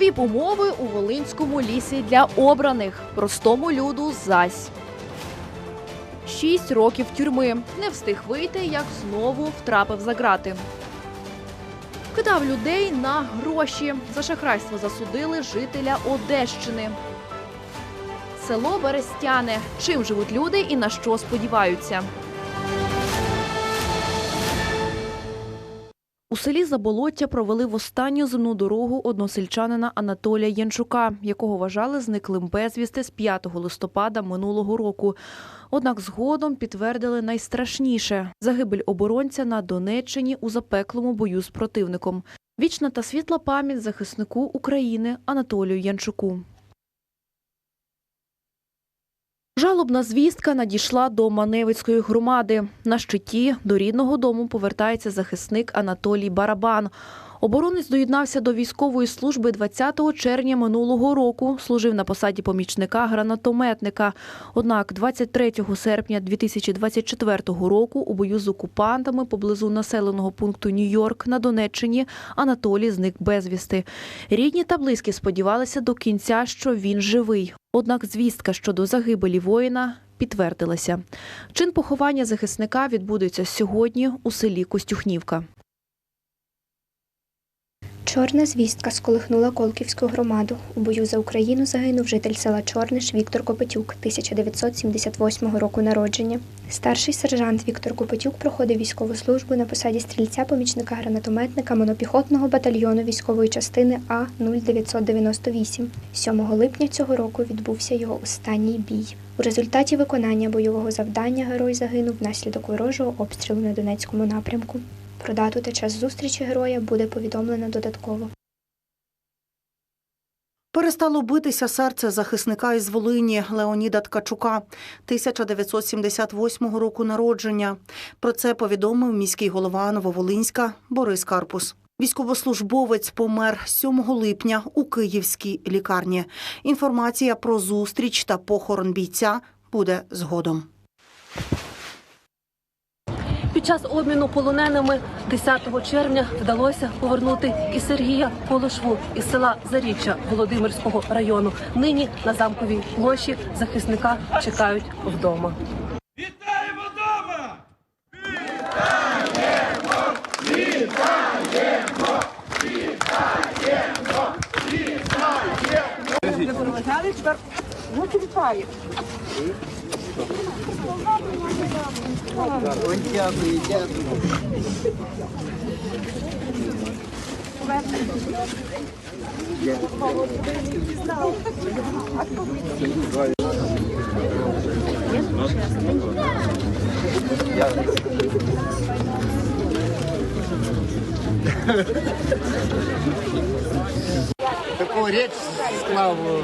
Віп-умови у Волинському лісі для обраних. Простому люду зась. Шість років тюрми. Не встиг вийти, як знову втрапив за грати. Кидав людей на гроші. За шахрайство засудили жителя Одещини. Село Берестяне. Чим живуть люди і на що сподіваються? Селі Заболоття провели в останню земну дорогу односельчанина Анатолія Янчука, якого вважали зниклим безвісти з 5 листопада минулого року. Однак згодом підтвердили найстрашніше загибель оборонця на Донеччині у запеклому бою з противником. Вічна та світла пам'ять захиснику України Анатолію Янчуку. Жалобна звістка надійшла до Маневицької громади. На щиті до рідного дому повертається захисник Анатолій Барабан. Оборонець доєднався до військової служби 20 червня минулого року. Служив на посаді помічника гранатометника. Однак 23 серпня 2024 року у бою з окупантами поблизу населеного пункту Нью-Йорк на Донеччині Анатолій зник безвісти. Рідні та близькі сподівалися до кінця, що він живий. Однак звістка щодо загибелі воїна підтвердилася. Чин поховання захисника відбудеться сьогодні у селі Костюхнівка. Чорна звістка сколихнула Колківську громаду. У бою за Україну загинув житель села Чорниш Віктор Копетюк, 1978 року народження. Старший сержант Віктор Копетюк проходив військову службу на посаді стрільця помічника гранатометника монопіхотного батальйону військової частини А 0998. 7 липня цього року відбувся його останній бій. У результаті виконання бойового завдання герой загинув внаслідок ворожого обстрілу на Донецькому напрямку. Про дату та час зустрічі героя буде повідомлено додатково. Перестало битися серце захисника із Волині Леоніда Ткачука 1978 року народження. Про це повідомив міський голова Нововолинська Борис Карпус. Військовослужбовець помер 7 липня у київській лікарні. Інформація про зустріч та похорон бійця буде згодом. Під час обміну полоненими 10 червня вдалося повернути і Сергія Колошву із села Заріччя Володимирського району. Нині на замковій площі захисника чекають вдома. Вітаємо Гончаку речь Таку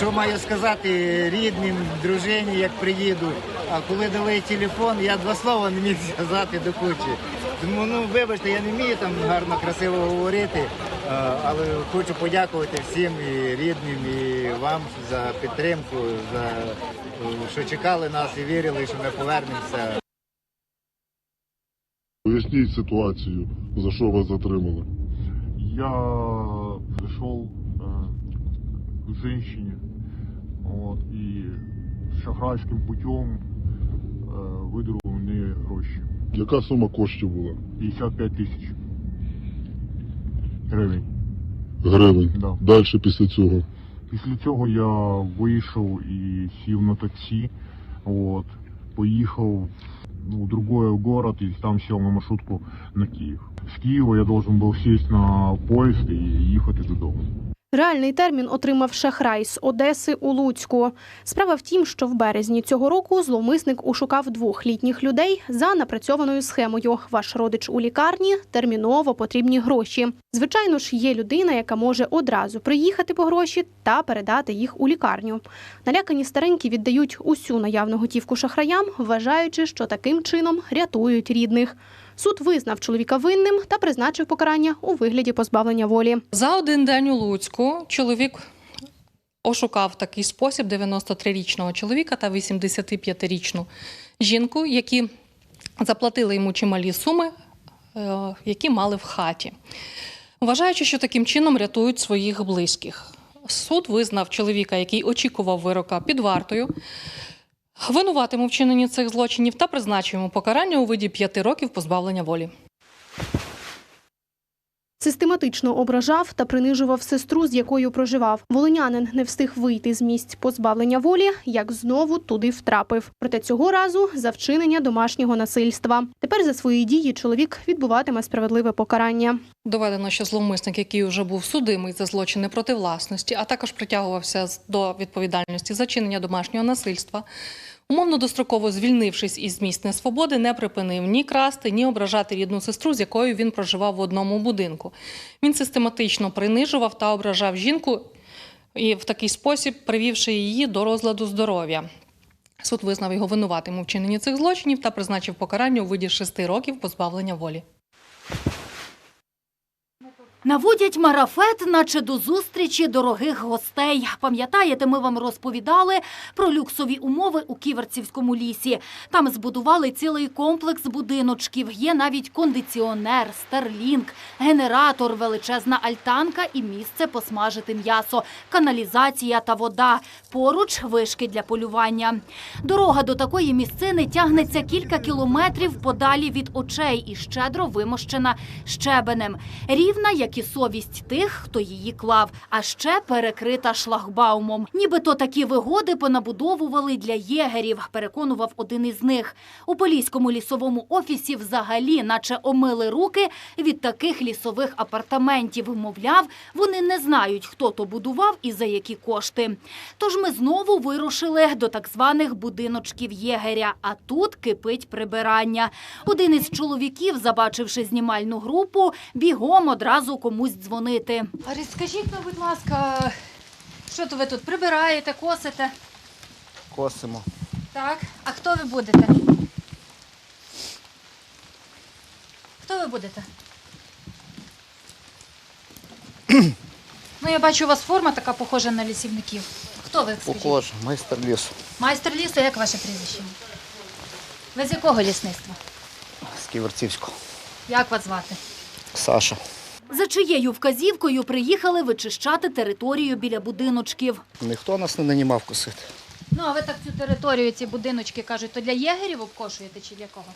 що маю сказати рідним, дружині, як приїду. А коли дали телефон, я два слова не міг сказати до кучі. Тому ну вибачте, я не вмію там гарно, красиво говорити, але хочу подякувати всім і рідним, і вам за підтримку, за е, що чекали нас і вірили, що ми повернемося. Поясніть ситуацію, за що вас затримали. Я пришел э, к женщине вот, и шахрайським путем э, видурив у гроші. Яка сума коштів була? 55 тисяч гривень. Гривень. Да. Далі після цього. Після цього я вийшов і сів на таксі, от, поїхав ну, в другой город и там сел на маршрутку на Київ. З Києва я должен був сесть на поїзд і їхати додому. Реальний термін отримав шахрай з Одеси у Луцьку. Справа в тім, що в березні цього року зловмисник ушукав двох літніх людей за напрацьованою схемою. Ваш родич у лікарні терміново потрібні гроші. Звичайно ж, є людина, яка може одразу приїхати по гроші та передати їх у лікарню. Налякані старенькі віддають усю наявну готівку шахраям, вважаючи, що таким чином рятують рідних. Суд визнав чоловіка винним та призначив покарання у вигляді позбавлення волі. За один день у Луцьку чоловік ошукав такий спосіб 93-річного чоловіка та 85-річну жінку, які заплатили йому чималі суми, е, які мали в хаті. вважаючи, що таким чином рятують своїх близьких. Суд визнав чоловіка, який очікував вирока під вартою, винуватим у вчиненні цих злочинів та призначив йому покарання у виді п'яти років позбавлення волі. Систематично ображав та принижував сестру, з якою проживав. Волинянин не встиг вийти з місць позбавлення волі, як знову туди втрапив. Проте цього разу за вчинення домашнього насильства. Тепер за свої дії чоловік відбуватиме справедливе покарання. Доведено, що зловмисник, який вже був судимий за злочини проти власності, а також притягувався до відповідальності за чинення домашнього насильства, умовно достроково звільнившись із місць несвободи, не припинив ні красти, ні ображати рідну сестру, з якою він проживав в одному будинку. Він систематично принижував та ображав жінку і в такий спосіб привівши її до розладу здоров'я. Суд визнав його винуватим у вчиненні цих злочинів та призначив покарання у виді шести років позбавлення волі. Наводять марафет, наче до зустрічі дорогих гостей. Пам'ятаєте, ми вам розповідали про люксові умови у Ківерцівському лісі. Там збудували цілий комплекс будиночків. Є навіть кондиціонер, старлінг, генератор, величезна альтанка і місце посмажити м'ясо, каналізація та вода. Поруч вишки для полювання. Дорога до такої місцини тягнеться кілька кілометрів подалі від очей і щедро вимощена щебенем. Рівна, як і совість тих, хто її клав, а ще перекрита шлагбаумом. Нібито такі вигоди понабудовували для єгерів, переконував один із них. У поліському лісовому офісі взагалі, наче омили руки від таких лісових апартаментів. Мовляв, вони не знають, хто то будував і за які кошти. Тож ми знову вирушили до так званих будиночків єгеря. А тут кипить прибирання. Один із чоловіків, забачивши знімальну групу, бігом одразу комусь дзвонити. Розкажіть, ну, будь ласка, що то ви тут прибираєте, косите? Косимо. Так. А хто ви будете? Хто ви будете? ну, я бачу, у вас форма така похожа на лісівників. Хто ви? скажіть? Похоже, майстер лісу. Майстер лісу, як ваше прізвище? Ви з якого лісництва? З Ківерцівського. Як вас звати? Саша. За чиєю вказівкою приїхали вичищати територію біля будиночків. Ніхто нас не нанімав косити. Ну, а ви так цю територію, ці будиночки кажуть, то для єгерів обкошуєте чи для кого?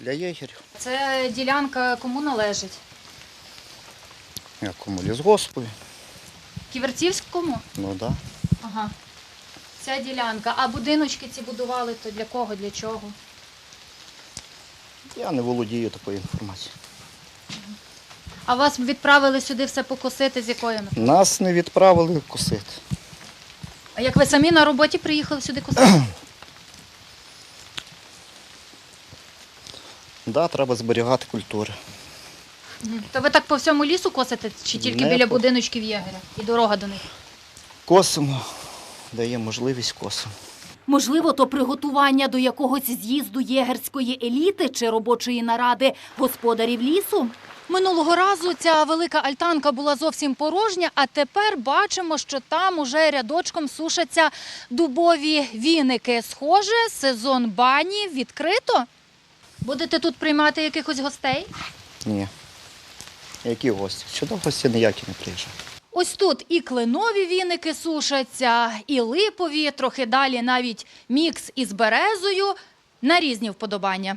Для єгерів. Це ділянка кому належить? Якому лісгоспові. Ківерцівському? Ну так. Да. Ага. Ця ділянка. А будиночки ці будували то для кого, для чого? Я не володію такою інформацією. А вас відправили сюди все покосити з якою? метою? Нас не відправили косити. А як ви самі на роботі приїхали сюди косити? Да, треба зберігати культури. То ви так по всьому лісу косите чи тільки Не біля по- будиночків єгеря? І дорога до них? Косимо, дає можливість косимо. Можливо, то приготування до якогось з'їзду єгерської еліти чи робочої наради господарів лісу. Минулого разу ця велика альтанка була зовсім порожня, а тепер бачимо, що там уже рядочком сушаться дубові віники. Схоже, сезон бані відкрито. Будете тут приймати якихось гостей? Ні. Які гості? Сюди гості ніякі не приїжджають. Ось тут і кленові віники сушаться, і липові, трохи далі навіть мікс із березою на різні вподобання.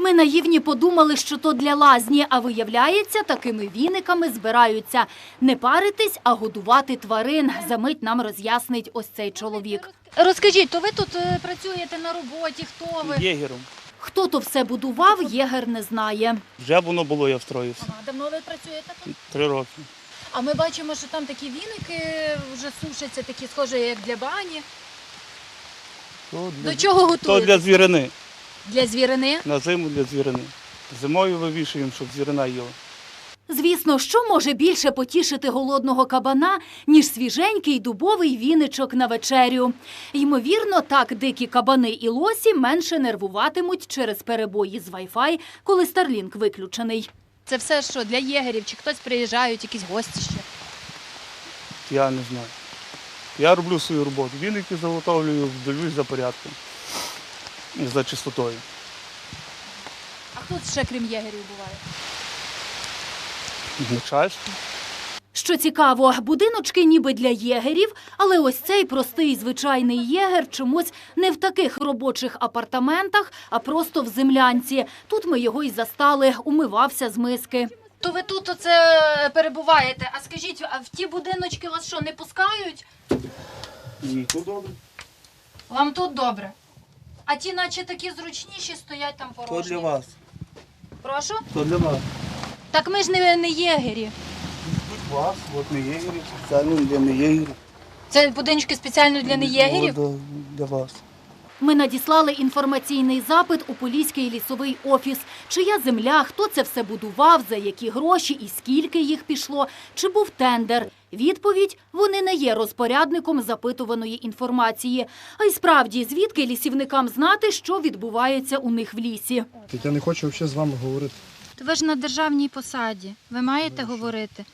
Ми наївні подумали, що то для лазні, а виявляється, такими віниками збираються не паритись, а годувати тварин. Замить нам роз'яснить ось цей чоловік. Розкажіть, то ви тут е, працюєте на роботі? Хто ви? Єгером. Хто то все будував, єгер не знає. Вже воно було, я встроївся. Ага, давно ви працюєте тут? Три роки. А ми бачимо, що там такі віники вже сушаться, такі схожі, як для бані. То До чого То для звірини. Для звірини. На зиму для звірини. Зимою вивішуємо, щоб звірина їла. Звісно, що може більше потішити голодного кабана, ніж свіженький дубовий віничок на вечерю. Ймовірно, так дикі кабани і лосі менше нервуватимуть через перебої з Wi-Fi, коли Starlink виключений. Це все що, для єгерів? Чи хтось приїжджають, якісь гості ще? Я не знаю. Я роблю свою роботу. Віники заготовлюю, дивлюсь за порядком. І за чистотою. А хто ще крім єгерів буває? Начальство. Що цікаво, будиночки ніби для єгерів, але ось цей простий звичайний єгер чомусь не в таких робочих апартаментах, а просто в землянці. Тут ми його й застали, умивався з миски. То ви тут оце перебуваєте. А скажіть, а в ті будиночки вас що, не пускають? Ні, то добре. Вам тут добре. А ті, наче такі зручніші, стоять там То порожні. для вас. Прошу? То для вас. Так ми ж не, не єгері. Тут вас, от не єгерів, спеціально для не єгерів. Це будиночки спеціально для неєгерів? От, Для вас. Ми надіслали інформаційний запит у Поліський лісовий офіс. Чия земля, хто це все будував, за які гроші і скільки їх пішло, чи був тендер. Відповідь – вони не є розпорядником запитуваної інформації. А й справді, звідки лісівникам знати, що відбувається у них в лісі? Я не хочу взагалі з вами говорити. То ви ж на державній посаді. Ви маєте Ну, говорити?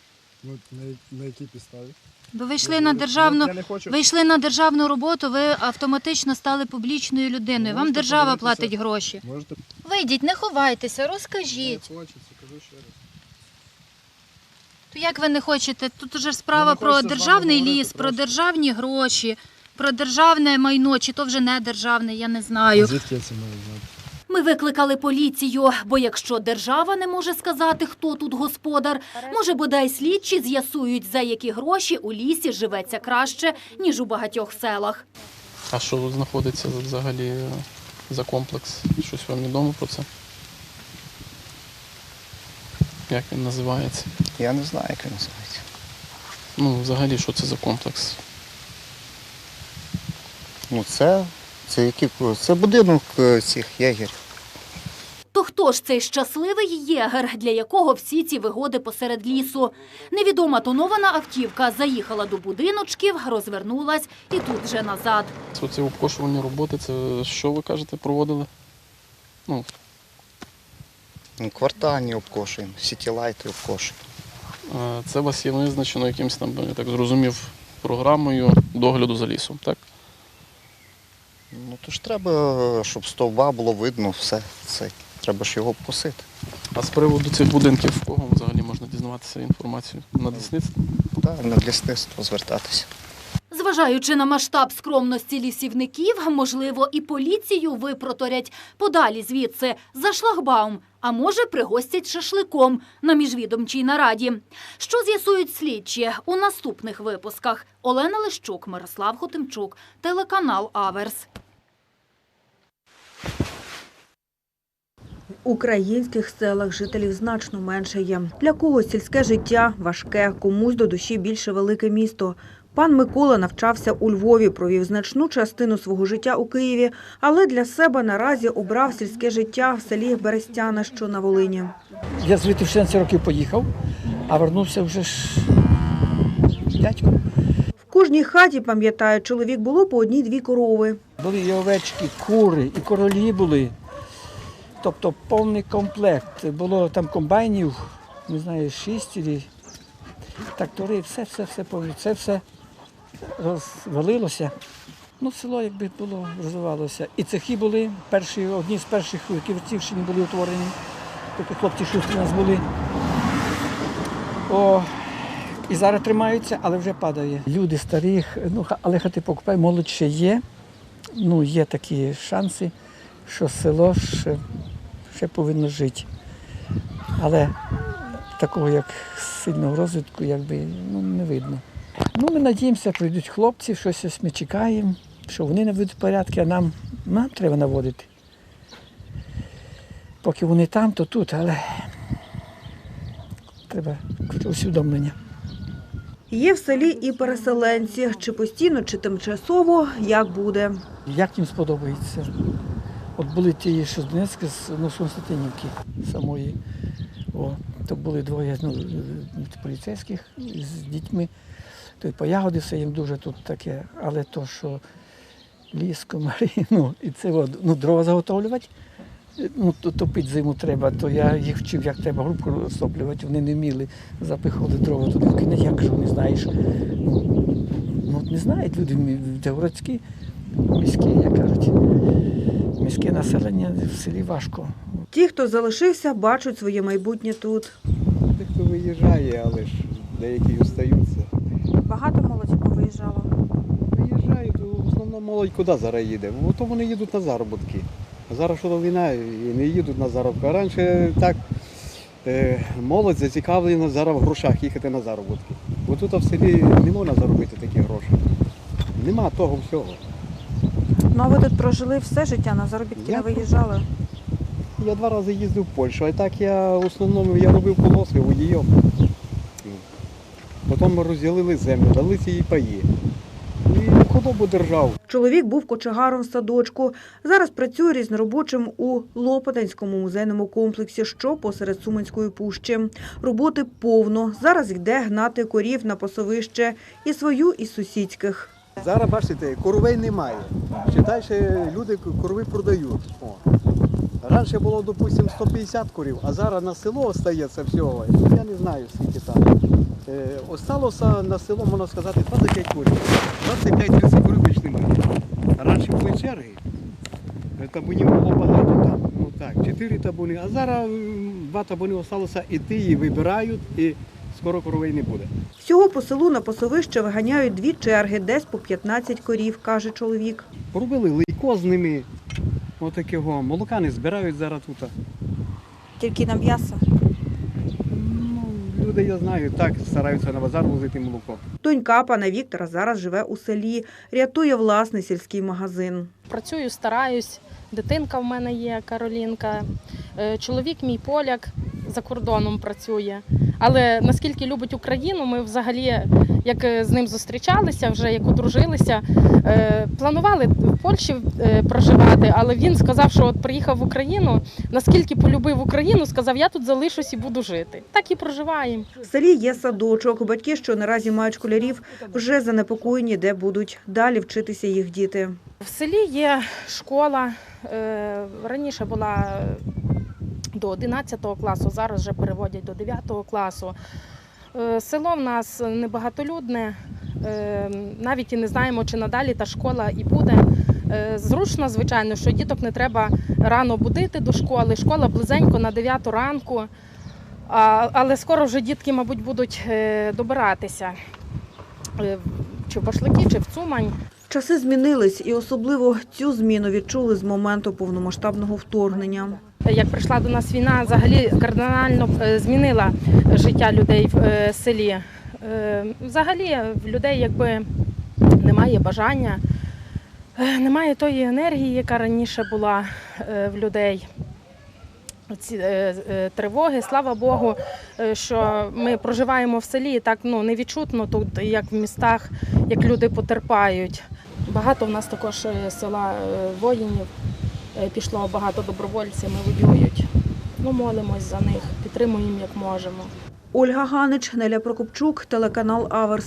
Ну, на, на якій підставі? Бо ви йшли на державну, я не хочу. ви йшли на державну роботу, ви автоматично стали публічною людиною. Вам держава платить гроші. Можете Вийдіть, не ховайтеся, не розкажіть. хочеться, кажу ще раз. То як ви не хочете? Тут уже Ну, справа про хочеться з державний говорити ліс, про державні гроші, про державне майно, чи то вже не державне, я не знаю. Звідки я це маю знати? Ми викликали поліцію, бо якщо держава не може сказати, хто тут господар, може бодай слідчі з'ясують, за які гроші у лісі живеться краще, ніж у багатьох селах. А що знаходиться взагалі за комплекс? Щось вам відомо про це? Як він називається? Я не знаю, як він називається. Ну, взагалі, що це за комплекс? Ну це, це, які, це будинок е, цих ягерів. То хто ж цей щасливий єгер, для якого всі ці вигоди посеред лісу? Невідома тонована автівка заїхала до будиночків, розвернулась і тут же назад. Оці обкошувальні роботи, це що ви кажете, проводили? Ну, Квартальні обкошуємо, сітілайти обкошуємо. е, це у вас є визначено якимось там, я так зрозумів, програмою догляду за лісом, так? Ну то ж треба, щоб стовба було видно все. Це. Треба ж його обкосити. А з приводу цих будинків, в кого взагалі можна дізнаватися інформацію? На лісництві? Так, на лісництво звертатися. Зважаючи на масштаб скромності лісівників, можливо, і поліцію випроторять подалі звідси за шлагбаум, а може, пригостять шашликом на міжвідомчій нараді. Що з'ясують слідчі у наступних випусках? Олена Лищук, Мирослав Хотимчук, телеканал Аверс. В українських селах жителів значно менше є. Для когось сільське життя важке, комусь до душі більше велике місто. Пан Микола навчався у Львові, провів значну частину свого життя у Києві, але для себе наразі обрав сільське життя в селі Берестяна, що на Волині. Я звідти в 16 років поїхав, а вернувся вже ж дядько. В кожній хаті, пам'ятає, чоловік було по одній-дві корови. Були і овечки, кури, і королі були. Тобто повний комплект. Було там комбайнів, не знаю, шість трактори, все, все, все. Це все розвалилося. Ну, село якби було, розвивалося. І цехи були перші, одні з перших ківерцівщини були утворені. Тобто хлопці шустрі у нас були. О, і зараз тримаються, але вже падає. Люди старі, ну, але хати покупай, молодь є. Ну, є такі шанси, що село ще, ще повинно жити. Але такого як сильного розвитку якби, ну, не видно. Ну, ми надіємося, прийдуть хлопці, щось ось ми чекаємо, що вони наведуть порядки, а нам, нам треба наводити. Поки вони там, то тут, але треба усвідомлення. Є в селі і переселенці, чи постійно, чи тимчасово, як буде. Як їм сподобається. От були ті, що з Донецька, з ну, Константинівки самої. О, то були двоє ну, е, поліцейських з дітьми. То й по ягоди все їм дуже тут таке, але то, що ліс, комарі, ну, і це от, ну, дрова заготовлювати, ну, то, топити зиму треба, то я їх вчив, як треба грубку розтоплювати, вони не вміли, запихали дрова туди в кінець, як же не знаєш. Ну, ну, от не знають люди де городські, міські, як кажуть. Міське населення в селі важко. Ті, хто залишився, бачать своє майбутнє тут. Дехто виїжджає, але ж деякі остаються. Основному молодь куди зараз їде? Бо то вони їдуть на заробітки. А зараз що війна і не їдуть на заробітки. А раніше так е, молодь зацікавлена зараз в грошах їхати на заробітки. Бо тут в селі не можна заробити такі гроші. Нема того всього. Ну а ви тут прожили все життя, на заробітки Я не виїжджали. Я два рази їздив в Польщу, а так я в основному я робив колоски водієм. Потім ми розділили землю, дали ці їй паї. Худобу держав. Чоловік був кочегаром в садочку. Зараз працює різноробочим у Лопатинському музейному комплексі, що посеред Суманської пущі. Роботи повно. Зараз йде гнати корів на пасовище і свою, і сусідських. Зараз бачите, коровей немає. Читай, що люди корови продають. О. Раніше було, допустимо, 150 корів, а зараз на село остається всього. Я не знаю, скільки там. Е, осталося на село, можна сказати, 25 корів. 25-30 корів більш немає. Раніше були черги. Табунів було багато там. Ну так, 4 табуни. А зараз два табуни залишилося і ті її вибирають, і скоро коровей не буде. Всього по селу на пасовище виганяють дві черги, десь по 15 корів, каже чоловік. Робили лейко з ними. Отакого. Молока не збирають зараз тут. Тільки на м'ясо. Люди, я знаю, так стараються на базар возити молоко. Донька пана Віктора зараз живе у селі, рятує власний сільський магазин. Працюю, стараюсь. Дитинка в мене є, Каролінка. Е, Чоловік мій поляк за кордоном працює. Але наскільки любить Україну, ми взагалі, як е, з ним зустрічалися, вже як одружилися, е, планували в Польщі проживати, але він сказав, що от приїхав в Україну, наскільки полюбив Україну, сказав, я тут залишусь і буду жити. Так і проживаємо. В селі є садочок. Батьки, що наразі мають школярів, вже занепокоєні, де будуть далі вчитися їх діти. В селі є школа. Раніше була до 11 класу, зараз вже переводять до 9 класу. Е, Село в нас небагатолюдне, е, навіть і не знаємо, чи надалі та школа і буде. Е, Зручно, звичайно, що діток не треба рано будити до школи. Школа близенько на 9 ранку, але скоро вже дітки, мабуть, будуть добиратися чи в Башлики, чи в Цумань. Часи змінились, і особливо цю зміну відчули з моменту повномасштабного вторгнення. Як прийшла до нас війна, взагалі кардинально е, змінила життя людей в е, селі. Е, Взагалі в людей якби немає бажання, немає тої енергії, яка раніше була в людей. Ці тривоги, слава Богу, що ми проживаємо в селі, так ну не відчутно тут, як в містах, як люди потерпають. Багато в нас також села воїнів пішло багато добровольців, ми воюють. Ну, молимось за них, підтримуємо як можемо. Ольга Ганич, Неля Прокопчук, телеканал Аверс.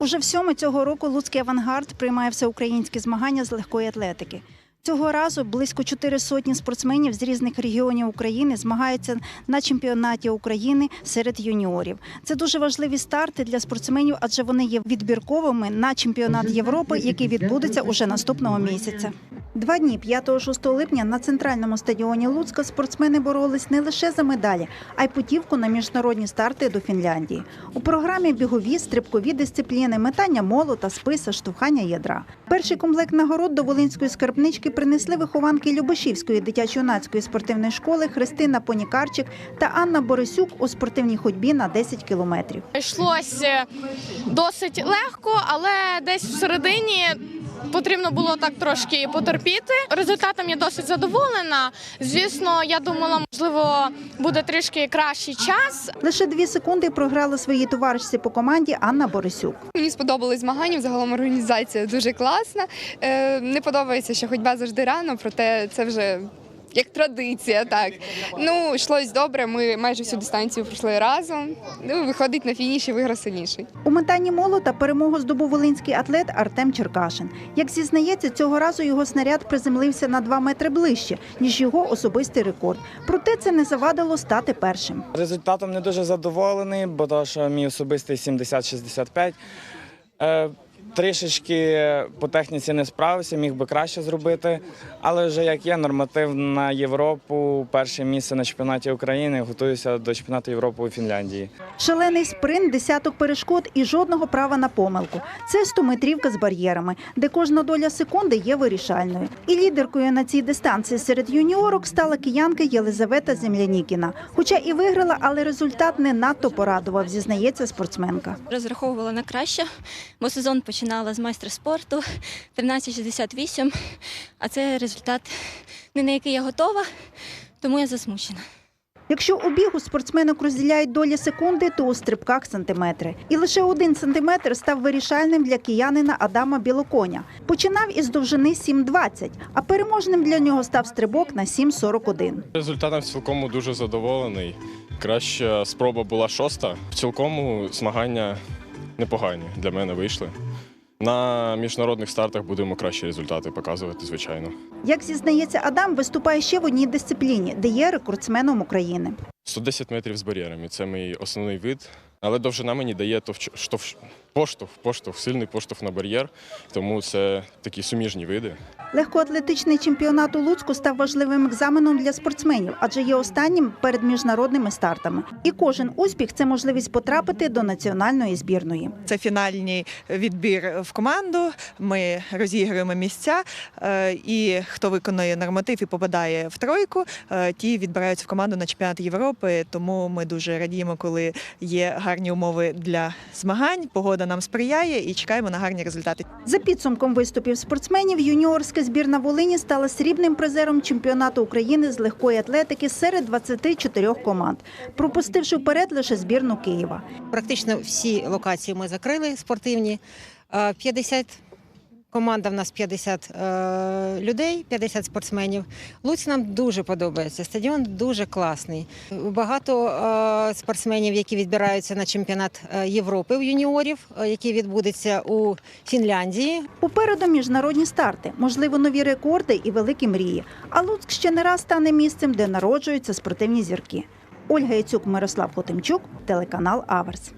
Уже всьоме цього року Луцький авангард приймає всеукраїнські змагання з легкої атлетики. Цього разу близько чотири сотні спортсменів з різних регіонів України змагаються на чемпіонаті України серед юніорів. Це дуже важливі старти для спортсменів, адже вони є відбірковими на чемпіонат Європи, який відбудеться уже наступного місяця. Два дні 5-6 липня на центральному стадіоні Луцька спортсмени боролись не лише за медалі, а й путівку на міжнародні старти до Фінляндії. У програмі бігові, стрибкові дисципліни, метання молота, списа, штовхання ядра. Перший комплект нагород до Волинської скарбнички принесли вихованки Любошівської дитячо-юнацької спортивної школи Христина Понікарчик та Анна Борисюк у спортивній ходьбі на 10 кілометрів. Йшлося досить легко, але десь всередині потрібно було так трошки потерпіти. Результатом я досить задоволена. Звісно, я думала, можливо, буде трішки кращий час. Лише дві секунди програла своїй товаришці по команді Анна Борисюк. Мені сподобались змагання. Загалом організація дуже класна. Е, не подобається, що ходьба завжди рано, проте це вже. Як традиція, так ну йшлось добре. Ми майже всю дистанцію пройшли разом. Ну виходить на фініші, виграв сильніший. У метанні молота перемогу здобув волинський атлет Артем Черкашин. Як зізнається, цього разу його снаряд приземлився на 2 метри ближче, ніж його особистий рекорд. Проте це не завадило стати першим. Результатом не дуже задоволений, бо то, що мій особистий 70-65. Трішечки по техніці не справився, міг би краще зробити, але вже як є норматив на Європу перше місце на чемпіонаті України. Готуюся до чемпіонату Європи у Фінляндії. Шалений спринт, десяток перешкод і жодного права на помилку. Це 100-метрівка з бар'єрами, де кожна доля секунди є вирішальною. І лідеркою на цій дистанції серед юніорок стала киянка Єлизавета Землянікіна. Хоча і виграла, але результат не надто порадував, зізнається спортсменка. Розраховувала на краще, бо сезон починала з майстра спорту 13.68, а це результат не на який я готова, тому я засмучена. Якщо у бігу спортсменок розділяють долі секунди, то у стрибках сантиметри. І лише один сантиметр став вирішальним для киянина Адама Білоконя. Починав із довжини 7,20, а переможним для нього став стрибок на 7,41. Результатом в цілкому дуже задоволений. Краща спроба була шоста. В цілкому змагання непогані для мене вийшли. На міжнародних стартах будемо кращі результати показувати, звичайно. Як зізнається Адам, виступає ще в одній дисципліні, де є рекордсменом України. 110 метрів з бар'єрами це мій основний вид. Але довжина мені дає товч- штовх- поштовх, поштовх, сильний поштовх на бар'єр, тому це такі суміжні види. Легкоатлетичний чемпіонат у Луцьку став важливим екзаменом для спортсменів, адже є останнім перед міжнародними стартами. І кожен успіх це можливість потрапити до національної збірної. Це фінальний відбір в команду. Ми розігруємо місця, е, і хто виконує норматив і попадає в тройку, е, ті відбираються в команду на чемпіонат Європи. Тому ми дуже радіємо, коли є гарні умови для змагань. Погода нам сприяє і чекаємо на гарні результати. За підсумком виступів спортсменів, юніорська збірна Волині стала срібним призером чемпіонату України з легкої атлетики серед 24 команд, пропустивши вперед лише збірну Києва. Практично всі локації ми закрили спортивні. Е, 50 команда в нас 50 е, людей, 50 спортсменів. Луць нам дуже подобається. Стадіон дуже класний. Багато е, спортсменів, які відбираються на чемпіонат е, Європи у юніорів, е, який відбудеться у Фінляндії. Попереду міжнародні старти, можливо, нові рекорди і великі мрії. А Луцьк ще не раз стане місцем, де народжуються спортивні зірки. Ольга Яцюк, Мирослав Хотимчук, телеканал Аверс.